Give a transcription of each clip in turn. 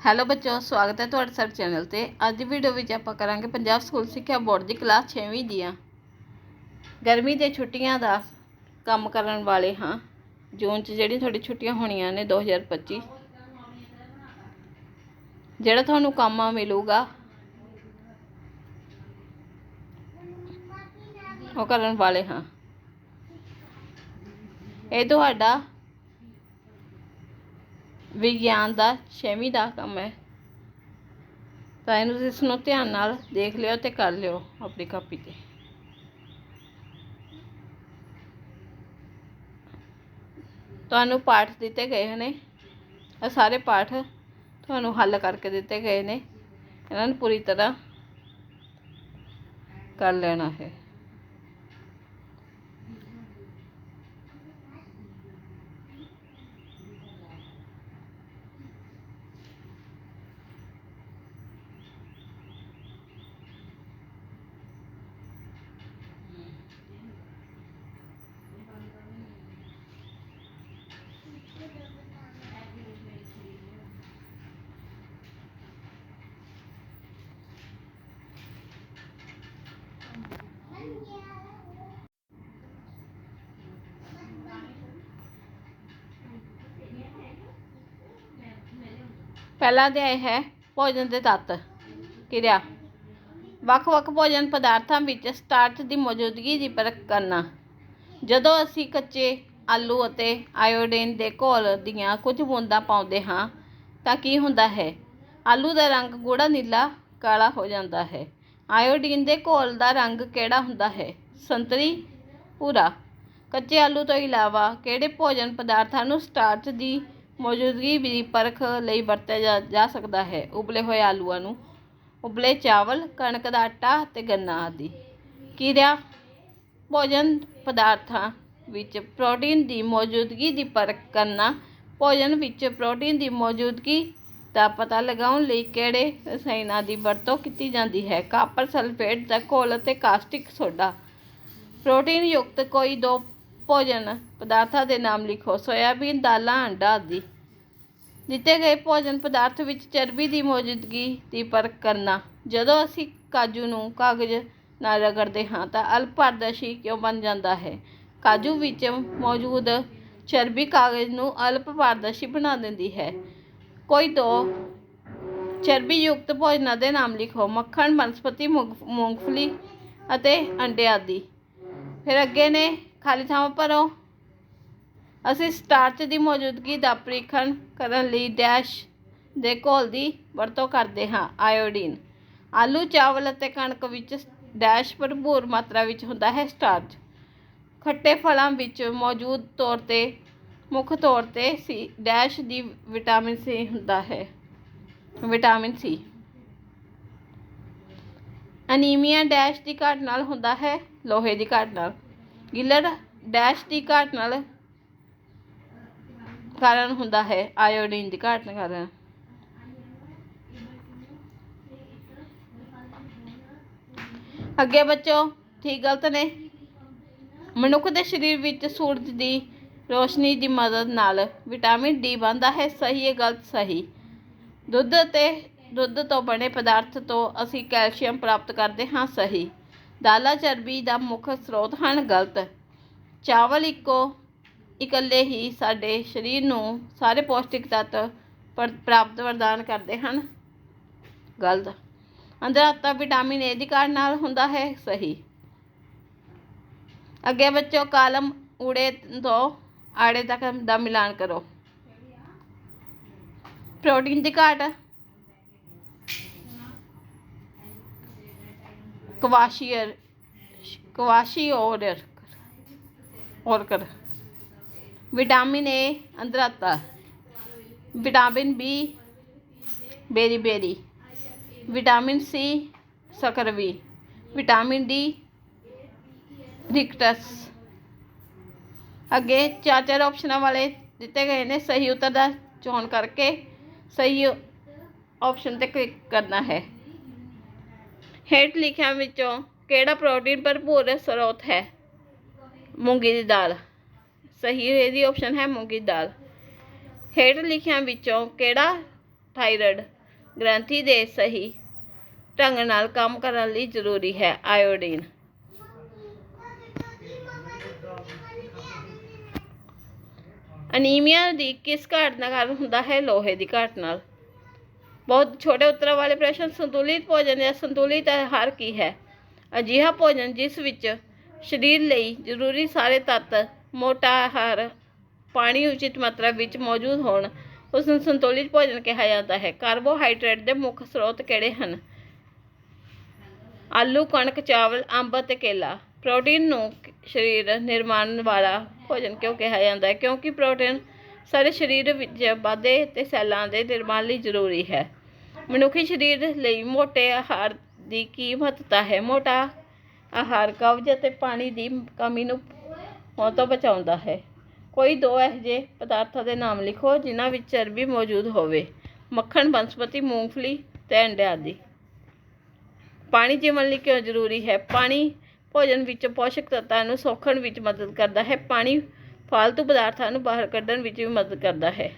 Hello ਬੱਚੋ ਸਵਾਗਤ ਹੈ ਤੁਹਾਡਾ ਸਾਡੇ ਚੈਨਲ ਤੇ। ਅੱਜ ਦੀ ਵੀਡੀਓ ਵਿੱਚ ਆਪਾਂ ਕਰਾਂਗੇ ਪੰਜਾਬ ਸਕੂਲ ਸਿੱਖਿਆ ਬੋਰਡ ਦੀ ਕਲਾਸ 6ਵੀਂ ਦੀਆਂ। ਗਰਮੀ ਦੇ ਛੁੱਟੀਆਂ ਦਾ ਕੰਮ ਕਰਨ ਵਾਲੇ ਹਾਂ। ਜੂਨ 'ਚ ਜਿਹੜੀ ਤੁਹਾਡੀ ਛੁੱਟੀਆਂ ਹੋਣੀਆਂ ਨੇ 2025 ਜਿਹੜਾ ਤੁਹਾਨੂੰ ਕੰਮ ਆ ਮਿਲੂਗਾ, ਉਹ ਕਰਨ ਵਾਲੇ ਹਾਂ। ਇਹ ਤੁਹਾਡਾ ਵਿਗਿਆਨ ਦਾ ਛੇਵੀਂ ਦਾ ਕੰਮ ਹੈ। ਤਾਂ ਇਹਨੂੰ ਇਸ ਨੂੰ ਧਿਆਨ ਨਾਲ ਦੇਖ ਲਿਓ ਤੇ ਕਰ ਲਿਓ ਆਪਣੀ ਕਾਪੀ ਤੇ। ਤੁਹਾਨੂੰ ਪਾਠ ਦਿੱਤੇ ਗਏ ਨੇ। ਇਹ ਸਾਰੇ ਪਾਠ ਤੁਹਾਨੂੰ ਹੱਲ ਕਰਕੇ ਦਿੱਤੇ ਗਏ ਨੇ। ਇਹਨਾਂ ਨੂੰ ਪੂਰੀ ਤਰ੍ਹਾਂ ਕਰ ਲੈਣਾ ਹੈ। ਪਹਿਲਾ ਅਧਿਆਇ ਹੈ ਭੋਜਨ ਦੇ ਤੱਤ, ਕਿਰਿਆ। ਵੱਖ-ਵੱਖ ਭੋਜਨ ਪਦਾਰਥਾਂ ਵਿੱਚ ਸਟਾਰਚ ਦੀ ਮੌਜੂਦਗੀ ਦੀ ਪਰਖ ਕਰਨਾ। ਜਦੋਂ ਅਸੀਂ ਕੱਚੇ ਆਲੂ ਅਤੇ ਆਇਓਡੀਨ ਦੇ ਘੋਲ ਦੀਆਂ ਕੁਝ ਬੂੰਦਾਂ ਪਾਉਂਦੇ ਹਾਂ, ਤਾਂ ਕੀ ਹੁੰਦਾ ਹੈ? ਆਲੂ ਦਾ ਰੰਗ ਗੂੜਾ ਨੀਲਾ, ਕਾਲਾ ਹੋ ਜਾਂਦਾ ਹੈ। ਆਇਓਡੀਨ ਦੇ ਘੋਲ ਦਾ ਰੰਗ ਕਿਹੜਾ ਹੁੰਦਾ ਹੈ? ਸੰਤਰੀ, ਭੂਰਾ। ਕੱਚੇ ਆਲੂ ਤੋਂ ਇਲਾਵਾ ਕਿਹੜੇ ਭੋਜਨ ਪਦਾਰਥਾਂ ਨੂੰ ਸਟਾਰਚ ਦੀ ਮੌਜੂਦਗੀ ਦੀ ਪਰਖ ਲਈ ਵਰਤਿਆ ਜਾ- ਜਾ ਸਕਦਾ ਹੈ। ਉਬਲੇ ਹੋਏ ਆਲੂਆਂ ਨੂੰ, ਉਬਲੇ ਚਾਵਲ, ਕਣਕ ਦਾ ਆਟਾ ਅਤੇ ਗੰਨਾ ਆਦਿ। ਕਿਰਿਆ ਭੋਜਨ ਪਦਾਰਥਾਂ ਵਿੱਚ ਪ੍ਰੋਟੀਨ ਦੀ ਮੌਜੂਦਗੀ ਦੀ ਪਰਖ ਕਰਨਾ, ਭੋਜਨ ਵਿੱਚ ਪ੍ਰੋਟੀਨ ਦੀ ਮੌਜੂਦਗੀ ਦਾ ਪਤਾ ਲਗਾਉਣ ਲਈ ਕਿਹੜੇ ਰਸਾਇਣਾਂ ਦੀ ਵਰਤੋਂ ਕੀਤੀ ਜਾਂਦੀ ਹੈ? ਕਾਪਰ ਸਲਫੇਟ ਦਾ ਘੋਲ ਅਤੇ ਕਾਸਟਿਕ ਸੋਡਾ। ਪ੍ਰੋਟੀਨ ਯੁਕਤ ਕੋਈ ਦੋ ਭੋਜਨ ਪਦਾਰਥਾਂ ਦੇ ਨਾਮ ਲਿਖੋ, ਸੋਇਆਬੀਨ, ਦਾਲਾਂ, ਅੰਡਾ ਆਦਿ। ਦਿੱਤੇ ਗਏ ਭੋਜਨ ਪਦਾਰਥ ਵਿੱਚ ਚਰਬੀ ਦੀ ਮੌਜੂਦਗੀ ਦੀ ਪਰਖ ਕਰਨਾ। ਜਦੋਂ ਅਸੀਂ ਕਾਜੂ ਨੂੰ ਕਾਗਜ਼ ਨਾਲ ਰਗੜਦੇ ਹਾਂ, ਤਾਂ ਅਲਪਾਰਦਰਸ਼ੀ ਕਿਉਂ ਬਣ ਜਾਂਦਾ ਹੈ? ਕਾਜੂ ਵਿੱਚ ਮੌਜੂਦ ਚਰਬੀ ਕਾਗਜ਼ ਨੂੰ ਅਲਪ ਪਾਰਦਰਸ਼ੀ ਬਣਾ ਦਿੰਦੀ ਹੈ। ਕੋਈ ਦੋ ਚਰਬੀ ਯੁਕਤ ਭੋਜਨਾਂ ਦੇ ਨਾਮ ਲਿਖੋ, ਮੱਖਣ, ਬਨਸਪਤੀ, ਮੂੰਗ- ਮੂੰਗਫਲੀ ਅਤੇ ਅੰਡੇ ਆਦਿ। ਫਿਰ ਅੱਗੇ ਨੇ ਖਾਲੀ ਥਾਵਾਂ ਭਰੋ ਅਸੀਂ ਸਟਾਰਚ ਦੀ ਮੌਜੂਦਗੀ ਦਾ ਪ੍ਰੀਖਣ ਕਰਨ ਲਈ ਡੈਸ਼ ਦੇ ਘੋਲ ਦੀ ਵਰਤੋਂ ਕਰਦੇ ਹਾਂ, ਆਇਓਡੀਨ। ਆਲੂ, ਚਾਵਲ ਅਤੇ ਕਣਕ ਵਿੱਚ ਡੈਸ਼ ਭਰਪੂਰ ਮਾਤਰਾ ਵਿੱਚ ਹੁੰਦਾ ਹੈ ਸਟਾਰਚ। ਖੱਟੇ ਫਲਾਂ ਵਿੱਚ ਮੌਜੂਦ ਤੌਰ ਤੇ, ਮੁੱਖ ਤੌਰ ਤੇ ਸੀ ਡੈਸ਼ ਦੀ ਵਿਟਾਮਿਨ ਸੀ ਹੁੰਦਾ ਹੈ। ਵਿਟਾਮਿਨ ਸੀ ਅਨੀਮੀਆ ਡੈਸ਼ ਦੀ ਘਾਟ ਨਾਲ ਹੁੰਦਾ ਹੈ, ਲੋਹੇ ਦੀ ਘਾਟ ਨਾਲ। ਗਿਲਰ ਡੈਸ਼ ਦੀ ਘਾਟ ਨਾਲ ਕਾਰਨ ਹੁੰਦਾ ਹੈ, ਆਇਓਡੀਨ ਦੀ ਘਾਟ ਕਾਰਨ। ਅੱਗੇ ਬੱਚੋ, ਠੀਕ ਗਲਤ ਨੇ। ਮਨੁੱਖ ਦੇ ਸਰੀਰ ਵਿੱਚ ਸੂਰਜ ਦੀ ਰੋਸ਼ਨੀ ਦੀ ਮਦਦ ਨਾਲ ਵਿਟਾਮਿਨ ਡੀ ਬਣਦਾ ਹੈ, ਸਹੀ ਹੈ, ਗਲਤ ਸਹੀ। ਦੁੱਧ ਅਤੇ ਦੁੱਧ ਤੋਂ ਬਣੇ ਪਦਾਰਥ ਤੋਂ ਅਸੀਂ ਕੈਲਸ਼ੀਅਮ ਪ੍ਰਾਪਤ ਕਰਦੇ ਹਾਂ, ਸਹੀ। ਦਾਲਾਂ ਚਰਬੀ ਦਾ ਮੁੱਖ ਸਰੋਤ ਹਨ ਗਲਤ। ਚਾਵਲ ਇੱਕੋ, ਇਕੱਲੇ ਹੀ ਸਾਡੇ ਸਰੀਰ ਨੂੰ ਸਾਰੇ ਪੌਸ਼ਟਿਕ ਤੱਤ ਪ੍ਰ- ਪ੍ਰਾਪਤ ਪ੍ਰਦਾਨ ਕਰਦੇ ਹਨ। ਗਲਤ। ਅੰਦਰਾਤਾ ਵਿਟਾਮਿਨ ਏ ਦੀ ਘਾਟ ਨਾਲ ਹੁੰਦਾ ਹੈ ਸਹੀ। ਅੱਗੇ ਬੱਚੋ, ਕਾਲਮ ਊੜੇ ਤੋਂ ਆੜੇ ਤੱਕ ਦਾ ਮਿਲਾਨ ਕਰੋ। ਪ੍ਰੋਟੀਨ ਦੀ ਘਾਟ kwashiorkor kwashiorkor vitamin A ਅੰਦਰਾਤਾ vitamin B beriberi vitamin C scurvy vitamin D rickets ਅੱਗੇ ਚਾਰ ਚਾਰ ਆਪਸ਼ਨਾਂ ਵਾਲੇ ਦਿੱਤੇ ਗਏ ਨੇ ਸਹੀ ਉੱਤਰ ਦਾ ਚੋਣ ਕਰਕੇ ਸਹੀ ਆਪਸ਼ਨ ਤੇ ਕਲਿੱਕ ਕਰਨਾ ਹੈ ਹੇਠ ਲਿਖਿਆਂ ਵਿੱਚੋਂ ਕਿਹੜਾ ਪ੍ਰੋਟੀਨ ਭਰਪੂਰ ਸਰੋਤ ਹੈ? ਮੂੰਗੀ ਦੀ ਦਾਲ। ਸਹੀ ਇਹਦੀ ਆਪਸ਼ਨ ਹੈ ਮੂੰਗੀ ਦੀ ਦਾਲ। ਹੇਠ ਲਿਖਿਆਂ ਵਿੱਚੋਂ ਕਿਹੜਾ ਥਾਇਰਾਇਡ ਗ੍ਰੰਥੀ ਦੇ ਸਹੀ ਢੰਗ ਨਾਲ ਕੰਮ ਕਰਨ ਲਈ ਜ਼ਰੂਰੀ ਹੈ? ਆਇਓਡੀਨ ਅਨੀਮੀਆ ਦੀ ਕਿਸ ਘਾਟ ਨਾਲ ਹੁੰਦਾ ਹੈ? ਲੋਹੇ ਦੀ ਘਾਟ ਨਾਲ। ਬਹੁਤ ਛੋਟੇ ਉੱਤਰਾਂ ਵਾਲੇ ਪ੍ਰਸ਼ਨ ਸੰਤੁਲਿਤ ਭੋਜਨ ਜਾਂ ਸੰਤੁਲਿਤ ਆਹਾਰ ਕੀ ਹੈ। ਅਜਿਹਾ ਭੋਜਨ ਜਿਸ ਵਿੱਚ ਸਰੀਰ ਲਈ ਜ਼ਰੂਰੀ ਸਾਰੇ ਤੱਤ, ਮੋਟਾ ਆਹਾਰ, ਪਾਣੀ ਉਚਿਤ ਮਾਤਰਾ ਵਿੱਚ ਮੌਜੂਦ ਹੋਣ, ਉਸ ਨੂੰ ਸੰਤੁਲਿਤ ਭੋਜਨ ਕਿਹਾ ਜਾਂਦਾ ਹੈ। ਕਾਰਬੋਹਾਈਡਰੇਟ ਦੇ ਮੁੱਖ ਸਰੋਤ ਕਿਹੜੇ ਹਨ? ਆਲੂ, ਕਣਕ, ਚਾਵਲ, ਅੰਬ ਅਤੇ ਕੇਲਾ। ਪ੍ਰੋਟੀਨ ਨੂੰ ਸਰੀਰ ਨਿਰਮਾਣ ਵਾਲਾ ਭੋਜਨ ਕਿਉਂ ਕਿਹਾ ਜਾਂਦਾ ਹੈ? ਕਿਉਂਕਿ ਪ੍ਰੋਟੀਨ ਸਾਰੇ ਸਰੀਰ ਵਿੱਚ ਵਾਧੇ ਤੇ ਸੈੱਲਾਂ ਦੇ ਨਿਰਮਾਣ ਲਈ ਜ਼ਰੂਰੀ ਹੈ। ਮਨੁੱਖੀ ਸਰੀਰ ਲਈ ਮੋਟੇ ਆਹਾਰ ਦੀ ਕੀ ਮਹੱਤਤਾ ਹੈ? ਮੋਟਾ ਆਹਾਰ ਕਬਜ਼ ਅਤੇ ਪਾਣੀ ਦੀ ਕਮੀ ਨੂੰ ਹੋਣ ਤੋਂ ਬਚਾਉਂਦਾ ਹੈ। ਕੋਈ ਦੋ ਇਹੋ ਜਿਹੇ ਪਦਾਰਥਾਂ ਦੇ ਨਾਮ ਲਿਖੋ ਜਿਨ੍ਹਾਂ ਵਿੱਚ ਚਰਬੀ ਮੌਜੂਦ ਹੋਵੇ। ਮੱਖਣ, ਬਨਸਪਤੀ, ਮੂੰਗਫਲੀ ਤੇ ਅੰਡੇ ਆਦਿ। ਪਾਣੀ ਜੀਵਨ ਲਈ ਕਿਉਂ ਜ਼ਰੂਰੀ ਹੈ? ਪਾਣੀ ਭੋਜਨ ਵਿੱਚ ਪੋਸ਼ਕ ਤੱਤਾਂ ਨੂੰ ਸੋਖਣ ਵਿੱਚ ਮਦਦ ਕਰਦਾ ਹੈ। ਪਾਣੀ ਫਾਲਤੂ ਪਦਾਰਥਾਂ ਨੂੰ ਬਾਹਰ ਕੱਢਣ ਵਿੱਚ ਵੀ ਮਦਦ ਕਰਦਾ ਹੈ।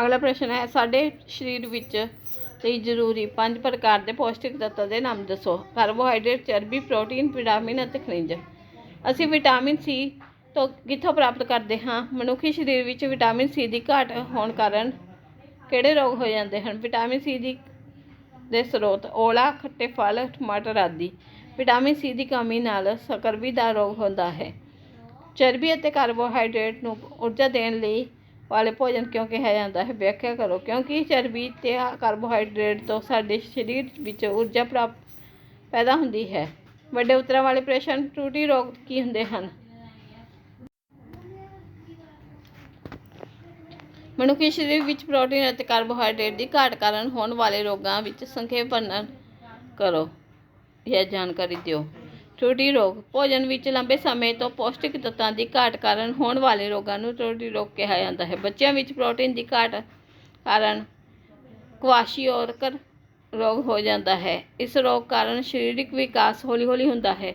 ਅਗਲਾ ਪ੍ਰਸ਼ਨ ਹੈ, ਸਾਡੇ ਸਰੀਰ ਵਿੱਚ ਲਈ ਜ਼ਰੂਰੀ ਪੰਜ ਪ੍ਰਕਾਰ ਦੇ ਪੌਸ਼ਟਿਕ ਤੱਤਾਂ ਦੇ ਨਾਮ ਦੱਸੋ। ਕਾਰਬੋਹਾਈਡਰੇਟ, ਚਰਬੀ, ਪ੍ਰੋਟੀਨ, ਵਿਟਾਮਿਨ ਅਤੇ ਖਣਿਜ। ਅਸੀਂ ਵਿਟਾਮਿਨ ਸੀ ਤੋਂ ਕਿੱਥੋਂ ਪ੍ਰਾਪਤ ਕਰਦੇ ਹਾਂ? ਮਨੁੱਖੀ ਸਰੀਰ ਵਿੱਚ ਵਿਟਾਮਿਨ ਸੀ ਦੀ ਘਾਟ ਹੋਣ ਕਾਰਨ ਕਿਹੜੇ ਰੋਗ ਹੋ ਜਾਂਦੇ ਹਨ? ਵਿਟਾਮਿਨ ਸੀ ਦੀ ਦੇ ਸਰੋਤ ਔਲਾ, ਖੱਟੇ ਫਲ, ਟਮਾਟਰ ਆਦਿ। ਵਿਟਾਮਿਨ ਸੀ ਦੀ ਕਮੀ ਨਾਲ ਸਕਰਵੀ ਦਾ ਰੋਗ ਹੁੰਦਾ ਹੈ। ਚਰਬੀ ਅਤੇ ਕਾਰਬੋਹਾਈਡਰੇਟ ਨੂੰ ਊਰਜਾ ਦੇਣ ਲਈ ਵਾਲੇ ਭੋਜਨ ਕਿਉਂ ਕਿਹਾ ਜਾਂਦਾ ਹੈ? ਵਿਆਖਿਆ ਕਰੋ, ਕਿਉਂਕਿ ਚਰਬੀ ਤੇ ਕਾਰਬੋਹਾਈਡਰੇਟ ਤੋਂ ਸਾਡੇ ਸਰੀਰ ਵਿੱਚ ਊਰਜਾ ਪ੍ਰਾਪਤ ਪੈਦਾ ਹੁੰਦੀ ਹੈ। ਵੱਡੇ ਉਤਰਾਂ ਵਾਲੇ ਪ੍ਰਸ਼ਨ, ਟੂਟੀ ਰੋਗ ਕੀ ਹੁੰਦੇ ਹਨ? ਮਨੁੱਖੀ ਸਰੀਰ ਵਿੱਚ ਪ੍ਰੋਟੀਨ ਅਤੇ ਕਾਰਬੋਹਾਈਡਰੇਟ ਦੀ ਘਾਟ ਕਾਰਨ ਹੋਣ ਵਾਲੇ ਰੋਗਾਂ ਵਿੱਚ ਸੰਖੇਪ ਵਰਣਨ ਕਰੋ। ਇਹ ਜਾਣਕਾਰੀ ਦਿਓ। ਟੂਟੀ ਰੋਗ। ਭੋਜਨ ਵਿੱਚ ਲੰਬੇ ਸਮੇਂ ਤੋਂ ਪੌਸ਼ਟਿਕ ਤੱਤਾਂ ਦੀ ਘਾਟ ਕਾਰਨ ਹੋਣ ਵਾਲੇ ਰੋਗਾਂ ਨੂੰ ਟੂਟੀ ਰੋਗ ਕਿਹਾ ਜਾਂਦਾ ਹੈ। ਬੱਚਿਆਂ ਵਿੱਚ ਪ੍ਰੋਟੀਨ ਦੀ ਘਾਟ ਕਾਰਨ ਕੁਆਸ਼ੀਓਰਕਰ ਰੋਗ ਹੋ ਜਾਂਦਾ ਹੈ। ਇਸ ਰੋਗ ਕਾਰਨ ਸਰੀਰਕ ਵਿਕਾਸ ਹੌਲੀ-ਹੌਲੀ ਹੁੰਦਾ ਹੈ।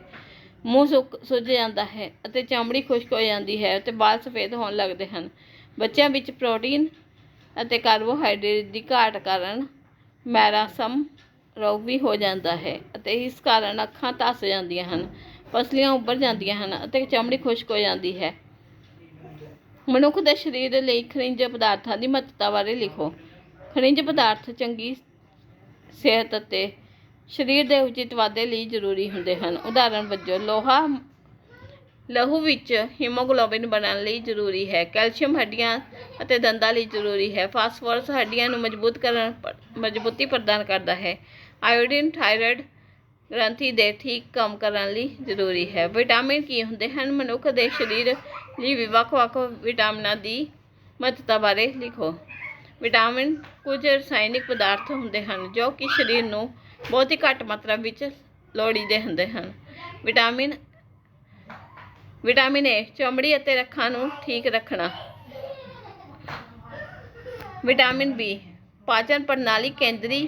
ਮੂੰਹ ਸੁੱਕ, ਸੁੱਜ ਜਾਂਦਾ ਹੈ ਅਤੇ ਚਮੜੀ ਖੁਸ਼ਕ ਹੋ ਜਾਂਦੀ ਹੈ ਅਤੇ ਵਾਲ ਸਫੇਦ ਹੋਣ ਲੱਗਦੇ ਹਨ। ਬੱਚਿਆਂ ਵਿੱਚ ਪ੍ਰੋਟੀਨ ਅਤੇ ਕਾਰਬੋਹਾਈਡਰੇਟ ਦੀ ਘਾਟ ਕਾਰਨ ਮੈਰਾਸਮ ਰੋਗ ਵੀ ਹੋ ਜਾਂਦਾ ਹੈ ਅਤੇ ਇਸ ਕਾਰਨ ਅੱਖਾਂ ਧੱਸ ਜਾਂਦੀਆਂ ਹਨ, ਪਸਲੀਆਂ ਉੱਭਰ ਜਾਂਦੀਆਂ ਹਨ ਅਤੇ ਚਮੜੀ ਖੁਸ਼ਕ ਹੋ ਜਾਂਦੀ ਹੈ। ਮਨੁੱਖ ਦੇ ਸਰੀਰ ਲਈ ਖਣਿਜ ਪਦਾਰਥਾਂ ਦੀ ਮਹੱਤਤਾ ਬਾਰੇ ਲਿਖੋ। ਖਣਿਜ ਪਦਾਰਥ ਚੰਗੀ ਸਿਹਤ ਅਤੇ ਸਰੀਰ ਦੇ ਉਚਿਤ ਵਾਧੇ ਲਈ ਜ਼ਰੂਰੀ ਹੁੰਦੇ ਹਨ। ਉਦਾਹਰਣ ਵਜੋਂ, ਲੋਹਾ ਲਹੂ ਵਿੱਚ ਹੀਮੋਗਲੋਬਿਨ ਬਣਨ ਲਈ ਜ਼ਰੂਰੀ ਹੈ, ਕੈਲਸ਼ੀਅਮ ਹੱਡੀਆਂ ਅਤੇ ਦੰਦਾਂ ਲਈ ਜ਼ਰੂਰੀ ਹੈ, ਫਾਸਫੋਰਸ ਹੱਡੀਆਂ ਨੂੰ ਮਜ਼ਬੂਤ ਕਰਨ, ਮਜ਼ਬੂਤੀ ਪ੍ਰਦਾਨ ਕਰਦਾ ਹੈ। ਆਇਓਡੀਨ, ਥਾਇਰਾਇਡ ਗ੍ਰੰਥੀ ਦੇ ਠੀਕ ਕੰਮ ਕਰਨ ਲਈ ਜ਼ਰੂਰੀ ਹੈ। ਵਿਟਾਮਿਨ ਕੀ ਹੁੰਦੇ ਹਨ? ਮਨੁੱਖ ਦੇ ਸਰੀਰ ਲਈ ਵੀ ਵੱਖ-ਵੱਖ ਵਿਟਾਮਿਨਾਂ ਦੀ ਮਹੱਤਤਾ ਬਾਰੇ ਲਿਖੋ। ਵਿਟਾਮਿਨ ਕੁਝ ਰਸਾਇਣਿਕ ਪਦਾਰਥ ਹੁੰਦੇ ਹਨ ਜੋ ਕਿ ਸਰੀਰ ਨੂੰ ਬਹੁਤ ਹੀ ਘੱਟ ਮਾਤਰਾ ਵਿੱਚ ਲੋੜੀਂਦੇ ਹੁੰਦੇ ਹਨ। ਵਿਟਾਮਿਨ ਵਿਟਾਮਿਨ ਏ, ਚਮੜੀ ਅਤੇ ਰੱਖਾਂ ਨੂੰ ਠੀਕ ਰੱਖਣਾ। ਵਿਟਾਮਿਨ ਬੀ, ਪਾਚਨ ਪ੍ਰਣਾਲੀ ਕੇਂਦਰੀ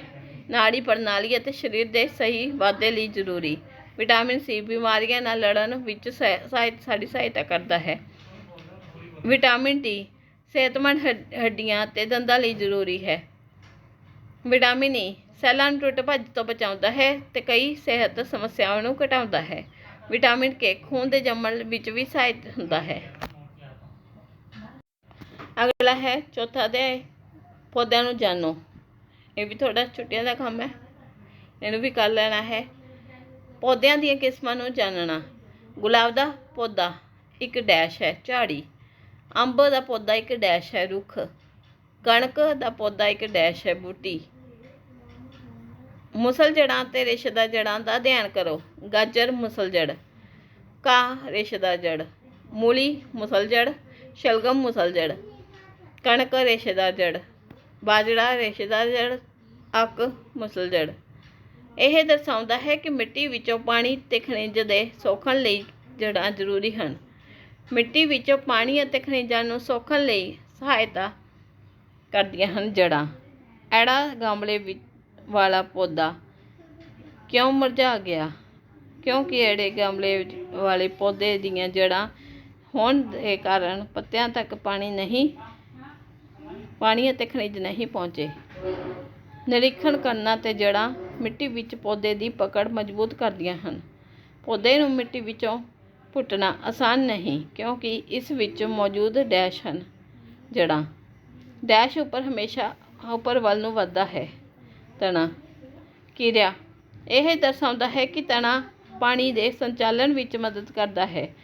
ਨਾੜੀ ਪ੍ਰਣਾਲੀ ਅਤੇ ਸਰੀਰ ਦੇ ਸਹੀ ਵਾਧੇ ਲਈ ਜ਼ਰੂਰੀ। ਵਿਟਾਮਿਨ ਸੀ ਬਿਮਾਰੀਆਂ ਨਾਲ ਲੜਨ ਵਿੱਚ ਸਹਾਇ- ਸਹਾਇ- ਸਾਡੀ ਸਹਾਇਤਾ ਕਰਦਾ ਹੈ। ਵਿਟਾਮਿਨ ਡੀ ਸਿਹਤਮੰਦ ਹੱਡੀਆਂ ਅਤੇ ਦੰਦਾਂ ਲਈ ਜ਼ਰੂਰੀ ਹੈ। ਵਿਟਾਮਿਨ ਈ ਸੈੱਲਾਂ ਨੂੰ ਟੁੱਟ ਭੱਜ ਤੋਂ ਬਚਾਉਂਦਾ ਹੈ ਤੇ ਕਈ ਸਿਹਤ ਸਮੱਸਿਆਵਾਂ ਨੂੰ ਘਟਾਉਂਦਾ ਹੈ। ਵਿਟਾਮਿਨ ਕੇ ਖੂਨ ਦੇ ਜੰਮਣ ਵਿੱਚ ਵੀ ਸਹਾਇਕ ਹੁੰਦਾ ਹੈ। ਅਗਲਾ ਹੈ ਚੌਥਾ ਦੇ ਪੌਦਿਆਂ ਨੂੰ ਜਾਣੋ। ਇਹ ਵੀ ਤੁਹਾਡਾ ਛੁੱਟੀਆਂ ਦਾ ਕੰਮ ਹੈ। ਇਹਨੂੰ ਵੀ ਕਰ ਲੈਣਾ ਹੈ। ਪੌਦਿਆਂ ਦੀਆਂ ਕਿਸਮਾਂ ਨੂੰ ਜਾਣਨਾ ਗੁਲਾਬ ਦਾ ਪੌਦਾ ਇੱਕ ਡੈਸ਼ ਹੈ, ਝਾੜੀ। ਅੰਬ ਦਾ ਪੌਦਾ ਇੱਕ ਡੈਸ਼ ਹੈ, ਰੁੱਖ। ਕਣਕ ਦਾ ਪੌਦਾ ਇੱਕ ਡੈਸ਼ ਹੈ, ਬੂਟੀ। ਮੁਸਲ ਜੜਾਂ ਤੇ ਰੇਸ਼ੇਦਾਰ ਜੜਾਂ ਦਾ ਅਧਿਐਨ ਕਰੋ। ਗਾਜਰ ਮੁਸਲ ਜੜ ਕਾ ਰੇਸ਼ੇਦਾਰ ਜੜ ਮੂਲੀ ਮੁਸਲ ਜੜ ਸ਼ਲਗਮ ਮੁਸਲ ਜੜ ਕਣਕ ਰੇਸ਼ੇਦਾਰ ਜੜ ਬਾਜਰਾ ਰੇਸ਼ੇਦਾਰ ਜੜ ਅੱਕ ਮੁਸਲ ਜੜ ਇਹ ਦਰਸਾਉਂਦਾ ਹੈ ਕਿ ਮਿੱਟੀ ਵਿੱਚੋਂ ਪਾਣੀ ਤੇ ਖਣਿਜ ਦੇ ਸੋਖਣ ਲਈ ਜੜਾਂ ਜ਼ਰੂਰੀ ਹਨ। ਮਿੱਟੀ ਵਿੱਚੋਂ ਪਾਣੀ ਅਤੇ ਖਣਿਜਾਂ ਨੂੰ ਸੋਖਣ ਲਈ ਸਹਾਇਤਾ ਕਰਦੀਆਂ ਹਨ ਜੜਾਂ ਐੜਾ ਗਮਲੇ ਵਿੱਚ ਵਾਲਾ ਪੌਦਾ ਕਿਉਂ ਮੁਰਝਾ ਗਿਆ? ਕਿਉਂਕਿ ਐੜੇ ਗਮਲੇ ਵਾਲੇ ਪੌਦੇ ਦੀਆਂ ਜੜਾਂ ਹੋਣ ਦੇ ਕਾਰਨ ਪੱਤਿਆਂ ਤੱਕ ਪਾਣੀ ਨਹੀਂ, ਪਾਣੀ ਅਤੇ ਖਣਿਜ ਨਹੀਂ ਪਹੁੰਚੇ। ਨਿਰੀਖਣ ਕਰਨਾ ਅਤੇ ਜੜ੍ਹਾਂ ਮਿੱਟੀ ਵਿੱਚ ਪੌਦੇ ਦੀ ਪਕੜ ਮਜ਼ਬੂਤ ਕਰਦੀਆਂ ਹਨ। ਪੌਦੇ ਨੂੰ ਮਿੱਟੀ ਵਿੱਚੋਂ ਪੁੱਟਣਾ ਆਸਾਨ ਨਹੀਂ, ਕਿਉਂਕਿ ਇਸ ਵਿੱਚ ਮੌਜੂਦ ਡੈਸ਼ ਹਨ, ਜੜ੍ਹਾਂ। ਡੈਸ਼ ਉੱਪਰ ਹਮੇਸ਼ਾ ਉੱਪਰ ਵੱਲ ਨੂੰ ਵੱਧਦਾ ਹੈ। ਤਣਾ ਕਿਰਿਆ। ਇਹ ਦਰਸਾਉਂਦਾ ਹੈ ਕਿ ਤਣਾ ਪਾਣੀ ਦੇ ਸੰਚਾਲਨ ਵਿੱਚ ਮਦਦ ਕਰਦਾ ਹੈ।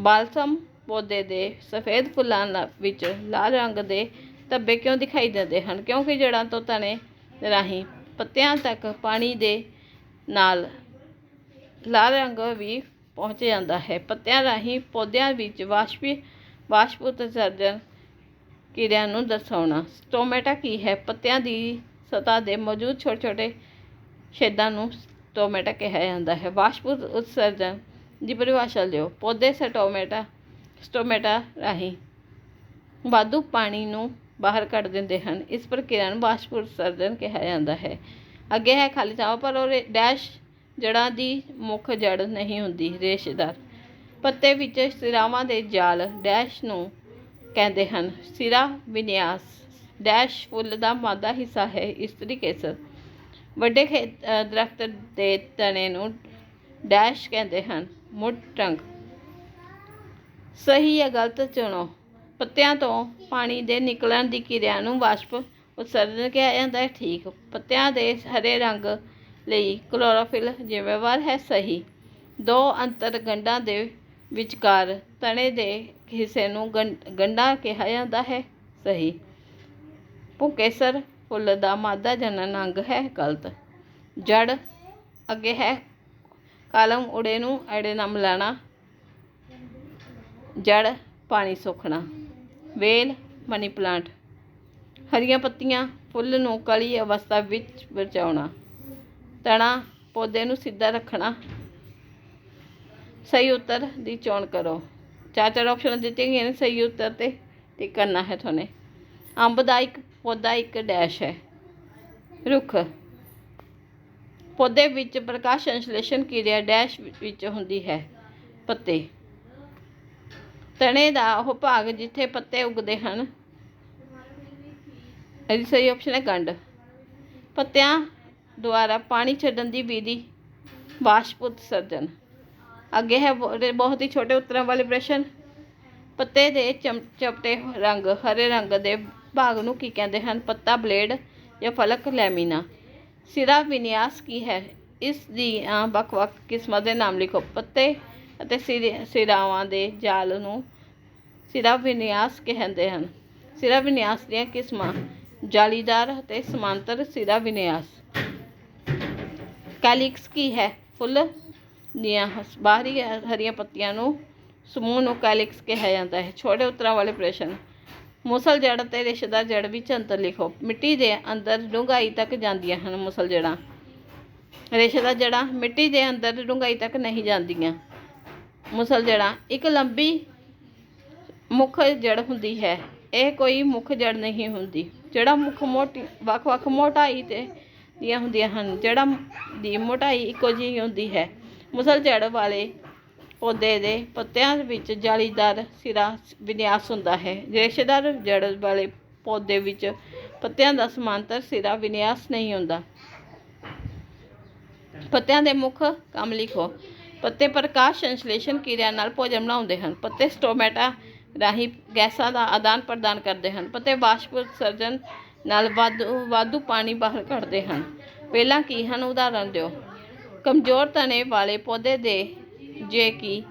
ਬਾਲਸਮ ਪੌਦੇ ਦੇ ਸਫੇਦ ਫੁੱਲਾਂ ਲਾ- ਵਿੱਚ ਲਾਲ ਰੰਗ ਦੇ ਧੱਬੇ ਕਿਉਂ ਦਿਖਾਈ ਦਿੰਦੇ ਹਨ? ਕਿਉਂਕਿ ਜੜ੍ਹਾਂ ਤੋਂ ਤਣੇ ਰਾਹੀਂ ਪੱਤਿਆਂ ਤੱਕ ਪਾਣੀ ਦੇ ਨਾਲ ਲਾਲ ਰੰਗ ਵੀ ਪਹੁੰਚ ਜਾਂਦਾ ਹੈ। ਪੱਤਿਆਂ ਰਾਹੀਂ ਪੌਦਿਆਂ ਵਿੱਚ ਵਾਸ਼ਪੀ ਵਾਸ਼ਪ ਉਤਸਰਜਨ ਕਿਰਿਆ ਨੂੰ ਦਰਸਾਉਣਾ। ਸਟੋਮੈਟਾ ਕੀ ਹੈ? ਪੱਤਿਆਂ ਦੀ ਸਤ੍ਹਾ ਦੇ ਮੌਜੂਦ ਛੋਟੇ ਛੋਟੇ ਛੇਦਾਂ ਨੂੰ ਸਟੋਮੈਟਾ ਕਿਹਾ ਜਾਂਦਾ ਹੈ। ਵਾਸ਼ਪ ਉਤਸਰਜਨ ਦੀ ਪਰਿਭਾਸ਼ਾ ਲਿਓ। ਪੌਦੇ ਸਟੋਮੈਟਾ ਸਟੋਮੈਟਾ ਰਾਹੀਂ ਵਾਧੂ ਪਾਣੀ ਨੂੰ ਬਾਹਰ ਕੱਢ ਦਿੰਦੇ ਹਨ। ਇਸ ਪ੍ਰਕਿਰਿਆ ਨੂੰ ਵਾਸ਼ਪ ਉਤਸਰਜਨ ਕਿਹਾ ਜਾਂਦਾ ਹੈ। ਅੱਗੇ ਹੈ ਖਾਲੀ ਥਾਂ ਪਰ ਉਹ ਰੇ- ਡੈਸ਼ ਜੜ੍ਹਾਂ ਦੀ ਮੁੱਖ ਜੜ ਨਹੀਂ ਹੁੰਦੀ ਰੇਸ਼ੇਦਾਰ। ਪੱਤੇ ਵਿੱਚ ਸਿਰਾਵਾਂ ਦੇ ਜਾਲ ਡੈਸ਼ ਨੂੰ ਕਹਿੰਦੇ ਹਨ। ਸਿਰਾ ਵਿਨਿਆਸ ਡੈਸ਼ ਫੁੱਲ ਦਾ ਮਾਦਾ ਹਿੱਸਾ ਹੈ। ਇਸਤਰੀ ਕੇਸਰ ਵੱਡੇ ਖੇਤ ਅ, ਦਰਖਤ ਦੇ ਤਣੇ ਨੂੰ ਡੈਸ਼ ਕਹਿੰਦੇ ਹਨ। ਮੁੱਢ ਟੰਗ ਸਹੀ ਜਾਂ ਗਲਤ ਚੁਣੋ। ਪੱਤਿਆਂ ਤੋਂ ਪਾਣੀ ਦੇ ਨਿਕਲਣ ਦੀ ਕਿਰਿਆ ਨੂੰ ਵਾਸ਼ਪ ਉਤਸਰਜਨ ਕਿਹਾ ਜਾਂਦਾ ਹੈ। ਠੀਕ, ਪੱਤਿਆਂ ਦੇ ਹਰੇ ਰੰਗ ਲਈ ਕਲੋਰੋਫਿਲ ਜ਼ਿੰਮੇਵਾਰ ਹੈ ਸਹੀ। ਦੋ ਅੰਤਰ ਗੰਢਾਂ ਦੇ ਵਿਚਕਾਰ ਤਣੇ ਦੇ ਹਿੱਸੇ ਨੂੰ ਗੰ- ਗੰਢਾ ਕਿਹਾ ਜਾਂਦਾ ਹੈ ਸਹੀ। ਭੁਕੇਸਰ ਫੁੱਲ ਦਾ ਮਾਦਾ ਜਨਨ ਅੰਗ ਹੈ ਗਲਤ। ਜੜ ਅੱਗੇ ਹੈ। ਕਾਲਮ ਉੜੇ ਨੂੰ ਐੜੇ ਨਾਲ ਮਿਲਾਣਾ ਜੜ ਪਾਣੀ ਸੋਖਣਾ। ਵੇਲ, ਮਨੀ ਪਲਾਂਟ। ਹਰੀਆਂ ਪੱਤੀਆਂ, ਫੁੱਲ ਨੂੰ ਕਲੀ ਅਵਸਥਾ ਵਿੱਚ ਬਚਾਉਣਾ ਤਣਾ, ਪੌਦੇ ਨੂੰ ਸਿੱਧਾ ਰੱਖਣਾ। ਸਹੀ ਉੱਤਰ ਦੀ ਚੋਣ ਕਰੋ। ਚਾਰ ਚਾਰ ਆਪਸ਼ਨ ਦਿੱਤੀਆਂ ਗਈਆਂ ਨੇ, ਸਹੀ ਉੱਤਰ ਤੇ ਟਿਕ ਕਰਨਾ ਹੈ ਤੁਹਾਨੂੰ। ਅੰਬ ਦਾ ਇੱਕ, ਪੌਦਾ ਇੱਕ ਡੈਸ਼ ਹੈ। ਰੁੱਖ। ਪੌਦੇ ਵਿੱਚ ਪ੍ਰਕਾਸ਼ ਸੰਸ਼ਲੇਸ਼ਣ ਕਿਰਿਆ ਡੈਸ਼ ਵਿੱਚ ਹੁੰਦੀ ਹੈ। ਪੱਤੇ। ਤਣੇ ਦਾ ਉਹ ਭਾਗ ਜਿੱਥੇ ਪੱਤੇ ਉੱਗਦੇ ਹਨ। ਇਹਦੀ ਸਹੀ ਆਪਸ਼ਨ ਹੈ ਗੰਢ। ਪੱਤਿਆਂ ਦੁਆਰਾ ਪਾਣੀ ਛੱਡਣ ਦੀ ਵਿਧੀ ਵਾਸ਼ਪ ਉਤਸਰਜਨ ਅੱਗੇ ਹੈ ਬਹੁਤ ਹੀ ਛੋਟੇ ਉੱਤਰਾਂ ਵਾਲੇ ਪ੍ਰਸ਼ਨ। ਪੱਤੇ ਦੇ ਚਮ ਚਪਟੇ ਰੰਗ, ਹਰੇ ਰੰਗ ਦੇ ਭਾਗ ਨੂੰ ਕੀ ਕਹਿੰਦੇ ਹਨ? ਪੱਤਾ, ਬਲੇਡ ਜਾਂ ਫਲਕ, ਲੈਮੀਨਾ। ਸਿਰਾ ਵਿਨਿਆਸ ਕੀ ਹੈ? ਇਸ ਦੀਆਂ ਵੱਖ-ਵੱਖ ਕਿਸਮਾਂ ਦੇ ਨਾਮ ਲਿਖੋ। ਪੱਤੇ ਅਤੇ ਸਿਰ- ਸਿਰਾਵਾਂ ਦੇ ਜਾਲ ਨੂੰ ਸਿਰਾ ਵਿਨਿਆਸ ਕਹਿੰਦੇ ਹਨ। ਸਿਰਾ ਵਿਨਿਆਸ ਦੀਆਂ ਕਿਸਮਾਂ ਜਾਲੀਦਾਰ ਅਤੇ ਸਮਾਂਤਰ ਸਿਰਾ ਵਿਨਿਆਸ। ਕੈਲਿਕਸ ਕੀ ਹੈ? ਫੁੱਲ ਦੀਆਂ ਬਾਹਰੀ ਹਰੀਆਂ ਪੱਤੀਆਂ ਨੂੰ ਸਮੂਹ ਨੂੰ ਕੈਲਿਕਸ ਕਿਹਾ ਜਾਂਦਾ ਹੈ। ਛੋਟੇ ਉੱਤਰਾਂ ਵਾਲੇ ਪ੍ਰਸ਼ਨ। ਮੁਸਲ ਜੜ ਅਤੇ ਰਿਸ਼ਤੇਦਾਰ ਜੜ ਵਿੱਚ ਅੰਤਰ ਲਿਖੋ। ਮਿੱਟੀ ਦੇ ਅੰਦਰ ਡੂੰਘਾਈ ਤੱਕ ਜਾਂਦੀਆਂ ਹਨ ਮੁਸਲ ਜੜਾਂ ਰੇਸ਼ੇਦਾਰ ਜੜਾਂ ਮਿੱਟੀ ਦੇ ਅੰਦਰ ਡੂੰਘਾਈ ਤੱਕ ਨਹੀਂ ਜਾਂਦੀਆਂ। ਮੁਸਲ ਜੜਾਂ, ਇੱਕ ਲੰਬੀ ਮੁੱਖ ਜੜ ਹੁੰਦੀ ਹੈ। ਇਹ ਕੋਈ ਮੁੱਖ ਜੜ ਨਹੀਂ ਹੁੰਦੀ। ਜਿਹੜਾ ਮੁੱਖ ਮੋਟੀ ਵੱਖ-ਵੱਖ ਮੋਟਾਈ ਤੇ ਦੀਆਂ ਹੁੰਦੀਆਂ ਹਨ ਜੜ੍ਹਾਂ ਦੀ ਮੋਟਾਈ ਇੱਕੋ ਜਿਹੀ ਹੁੰਦੀ ਹੈ। ਮੁਸਲ ਜੜ ਵਾਲੇ ਪੌਦੇ ਦੇ ਪੱਤਿਆਂ ਵਿੱਚ ਜਾਲੀਦਾਰ ਸਿਰਾ ਵਿਨਿਆਸ ਹੁੰਦਾ ਹੈ। ਰੇਸ਼ੇਦਾਰ ਜੜ ਵਾਲੇ ਪੌਦੇ ਵਿੱਚ ਪੱਤਿਆਂ ਦਾ ਸਮਾਂਤਰ ਸਿਰਾ ਵਿਨਿਆਸ ਨਹੀਂ ਹੁੰਦਾ। ਪੱਤਿਆਂ ਦੇ ਮੁੱਖ ਕੰਮ ਲਿਖੋ। ਪੱਤੇ ਪ੍ਰਕਾਸ਼ ਸੰਸ਼ਲੇਸ਼ਣ ਕਿਰਿਆ ਨਾਲ ਭੋਜਨ ਬਣਾਉਂਦੇ ਹਨ। ਪੱਤੇ ਸਟੋਮੈਟਾ ਰਾਹੀਂ ਗੈਸਾਂ ਦਾ ਆਦਾਨ ਪ੍ਰਦਾਨ ਕਰਦੇ ਹਨ। ਪੱਤੇ ਵਾਸ਼ਪ ਉਤਸਰਜਨ ਨਾਲ ਵਾਧੂ ਵਾਧੂ ਪਾਣੀ ਬਾਹਰ ਕੱਢਦੇ ਹਨ। ਪਹਿਲਾਂ ਕੀ ਹਨ? ਉਦਾਹਰਨ ਦਿਓ। ਕਮਜ਼ੋਰ ਤਣੇ ਵਾਲੇ ਪੌਦੇ ਦੇ ਜੇ ਕਿ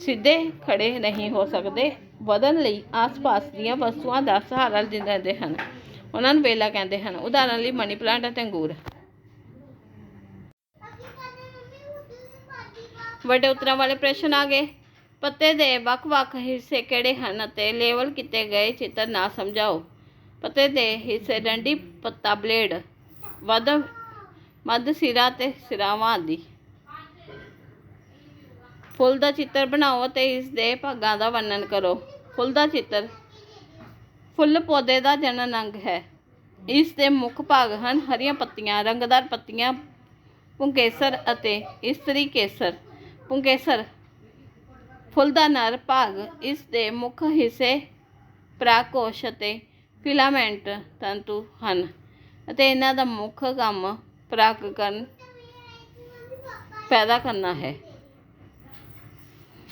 ਸਿੱਧੇ ਖੜੇ ਨਹੀਂ ਹੋ ਸਕਦੇ, ਵਧਣ ਲਈ ਆਸ-ਪਾਸ ਦੀਆਂ ਵਸਤੂਆਂ ਦਾ ਸਹਾਰਾ ਲੈਂਦੇ ਹਨ। ਉਹਨਾਂ ਨੂੰ ਵੇਲਾ ਕਹਿੰਦੇ ਹਨ। ਉਦਾਹਰਨ ਲਈ ਮਨੀ ਪਲਾਂਟ ਅਤੇ ਅੰਗੂਰ। ਵੱਡੇ ਉੱਤਰਾਂ ਵਾਲੇ ਪ੍ਰਸ਼ਨ ਆ ਗਏ। ਪੱਤੇ ਦੇ ਵੱਖ-ਵੱਖ ਹਿੱਸੇ ਕਿਹੜੇ ਹਨ ਅਤੇ ਲੇਵਲ ਕੀਤੇ ਗਏ ਚਿੱਤਰ ਨਾ ਸਮਝਾਓ। ਪੱਤੇ ਦੇ ਹਿੱਸੇ ਡੰਡੀ, ਪੱਤਾ, ਬਲੇਡ, ਵੱਧ, ਮੱਧ ਸਿਰਾ ਤੇ ਸਿਰਾਵਾਂ ਆਦਿ। ਫੁੱਲ ਦਾ ਚਿੱਤਰ ਬਣਾਓ ਅਤੇ ਇਸ ਦੇ ਭਾਗਾਂ ਦਾ ਵਰਣਨ ਕਰੋ। ਫੁੱਲ ਦਾ ਚਿੱਤਰ ਫੁੱਲ ਪੌਦੇ ਦਾ ਜਨਨ ਅੰਗ ਹੈ। ਇਸ ਦੇ ਮੁੱਖ ਭਾਗ ਹਨ ਹਰੀਆਂ ਪੱਤੀਆਂ, ਰੰਗਦਾਰ ਪੱਤੀਆਂ, ਪੁੰਕੇਸਰ ਅਤੇ ਇਸਤਰੀ ਕੇਸਰ। ਪੁੰਗੇਸਰ। ਫੁੱਲ ਦਾ ਨਰ ਭਾਗ ਇਸ ਦੇ ਮੁੱਖ ਹਿੱਸੇ ਪਰਾਗਕੋਸ਼ ਅਤੇ ਫਿਲਾਮੈਂਟ ਤੰਤੂ ਹਨ ਅਤੇ ਇਹਨਾਂ ਦਾ ਮੁੱਖ ਕੰਮ ਪਰਾਗਕਣ ਪੈਦਾ ਕਰਨਾ ਹੈ।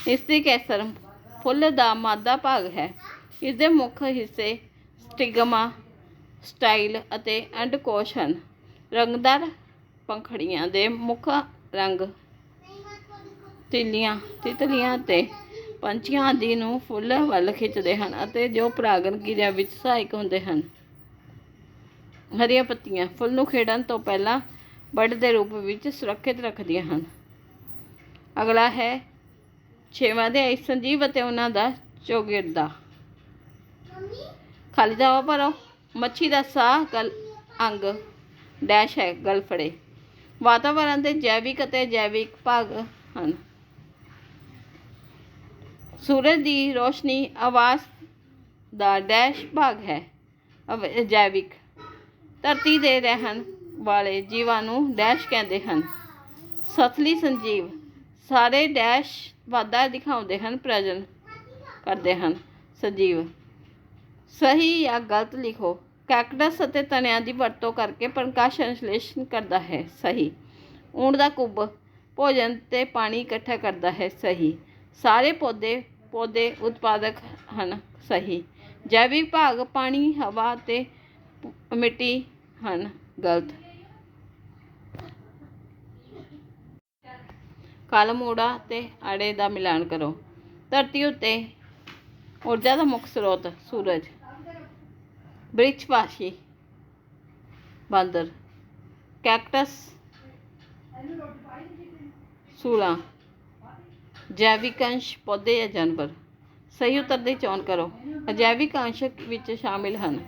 ਇਸ ਦੀ ਕੇਸਰ ਫੁੱਲ ਦਾ ਮਾਦਾ ਭਾਗ ਹੈ। ਇਸ ਦੇ ਮੁੱਖ ਹਿੱਸੇ ਸਟਿਗਮਾ, ਸਟਾਈਲ ਅਤੇ ਅੰਡਕੋਸ਼ ਹਨ। ਰੰਗਦਾਰ ਪੰਖੜੀਆਂ ਦੇ ਮੁੱਖ ਰੰਗ ਤਿੱਲੀਆਂ, ਤਿਤਲੀਆਂ ਤੇ ਪੰਛੀਆਂ ਆਦਿ ਨੂੰ ਫੁੱਲ ਵੱਲ ਖਿੱਚਦੇ ਹਨ ਅਤੇ ਜੋ ਪਰਾਗਣ ਕਿਰਿਆ ਵਿੱਚ ਸਹਾਇਕ ਹੁੰਦੇ ਹਨ। ਹਰੀਆਂ ਪੱਤੀਆਂ ਫੁੱਲ ਨੂੰ ਖੇੜਨ ਤੋਂ ਪਹਿਲਾਂ ਬੜ ਦੇ ਰੂਪ ਵਿੱਚ ਸੁਰੱਖਿਅਤ ਰੱਖਦੀਆਂ ਹਨ। ਅਗਲਾ ਹੈ ਛੇਵਾਂ ਦੇ ਸੰਜੀਵ ਅਤੇ ਉਹਨਾਂ ਦਾ ਚੌਗਿਰਦਾ। ਖਾਲੀ ਦਾਵਾ ਭਰੋ, ਮੱਛੀ ਦਾ ਸਾਹ ਗਲ ਅੰਗ ਡੈਸ਼ ਹੈ ਗਲਫੜੇ ਵਾਤਾਵਰਣ ਦੇ ਜੈਵਿਕ ਅਤੇ ਜੈਵਿਕ ਭਾਗ ਹਨ। ਸੂਰਜ ਦੀ ਰੌਸ਼ਨੀ ਆਵਾਜ਼ ਦਾ ਡੈਸ਼ ਭਾਗ ਹੈ। ਅਵ- ਜੈਵਿਕ ਧਰਤੀ ਦੇ ਰਹਿਣ ਵਾਲੇ ਜੀਵਾਂ ਨੂੰ ਡੈਸ਼ ਕਹਿੰਦੇ ਹਨ। ਸਤਲੀ ਸੰਜੀਵ ਸਾਰੇ ਡੈਸ਼ ਵਾਧਾ ਦਿਖਾਉਂਦੇ ਹਨ ਪ੍ਰਜਨ ਕਰਦੇ ਹਨ। ਸੰਜੀਵ, ਸਹੀ ਜਾਂ ਗਲਤ ਲਿਖੋ। ਕੈਕਟਸ ਅਤੇ ਤਣਿਆਂ ਦੀ ਵਰਤੋਂ ਕਰਕੇ ਪ੍ਰਕਾਸ਼ ਸੰਸ਼ਲੇਸ਼ਣ ਕਰਦਾ ਹੈ। ਸਹੀ ਊਂਟ ਦਾ ਕੁੱਬ ਭੋਜਨ ਤੇ ਪਾਣੀ ਇਕੱਠਾ ਕਰਦਾ ਹੈ। ਸਹੀ ਸਾਰੇ ਪੌਦੇ ਪੌਦੇ ਉਤਪਾਦਕ ਹਨ, ਸਹੀ। ਜੈਵਿਕ ਭਾਗ ਪਾਣੀ, ਹਵਾ ਅਤੇ ਮਿੱਟੀ ਹਨ, ਗਲਤ। ਕਲਮ ਊੜਾ ਤੇ ਆੜੇ ਦਾ ਮਿਲਾਨ ਕਰੋ। ਧਰਤੀ ਉੱਤੇ ਊਰਜਾ ਦਾ ਮੁੱਖ ਸਰੋਤ ਸੂਰਜ। ਬ੍ਰਿਛਵਾਸੀ, ਬਾਂਦਰ। ਕੈਕਟਸ। ਸੂਲਾ ਜੈਵਿਕ ਅੰਸ਼ ਪੌਦੇ ਜਾਂ ਜਾਨਵਰ। ਸਹੀ ਉੱਤਰ ਦੀ ਚੋਣ ਕਰੋ। ਅਜੈਵਿਕ ਅੰਸ਼ ਵਿੱਚ ਸ਼ਾਮਿਲ ਹਨ।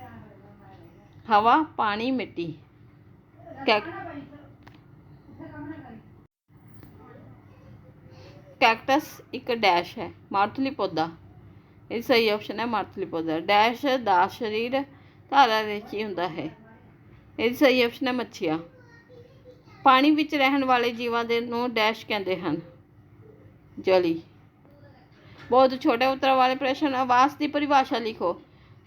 ਹਵਾ, ਪਾਣੀ, ਮਿੱਟੀ। ਕੈਕ ਕੈਕਟਸ ਇੱਕ ਡੈਸ਼ ਹੈ, ਮਾਰੂਥਲੀ ਪੌਦਾ। ਇਹ ਸਹੀ ਆਪਸ਼ਨ ਹੈ, ਮਾਰੂਥਲੀ ਪੌਦਾ। ਡੈਸ਼ ਦਾ ਸਰੀਰ ਧਾਰਾ ਵਿੱਚ ਹੀ ਹੁੰਦਾ ਹੈ। ਇਹ ਸਹੀ ਆਪਸ਼ਨ ਹੈ, ਮੱਛੀਆਂ। ਪਾਣੀ ਵਿੱਚ ਰਹਿਣ ਵਾਲੇ ਜੀਵਾਂ ਦੇ ਨੂੰ ਡੈਸ਼ ਕਹਿੰਦੇ ਹਨ। ਜਲੀ। ਬਹੁਤ ਛੋਟੇ ਉੱਤਰ ਵਾਲੇ ਪ੍ਰਸ਼ਨ ਆਵਾਸ ਦੀ ਪਰਿਭਾਸ਼ਾ ਲਿਖੋ।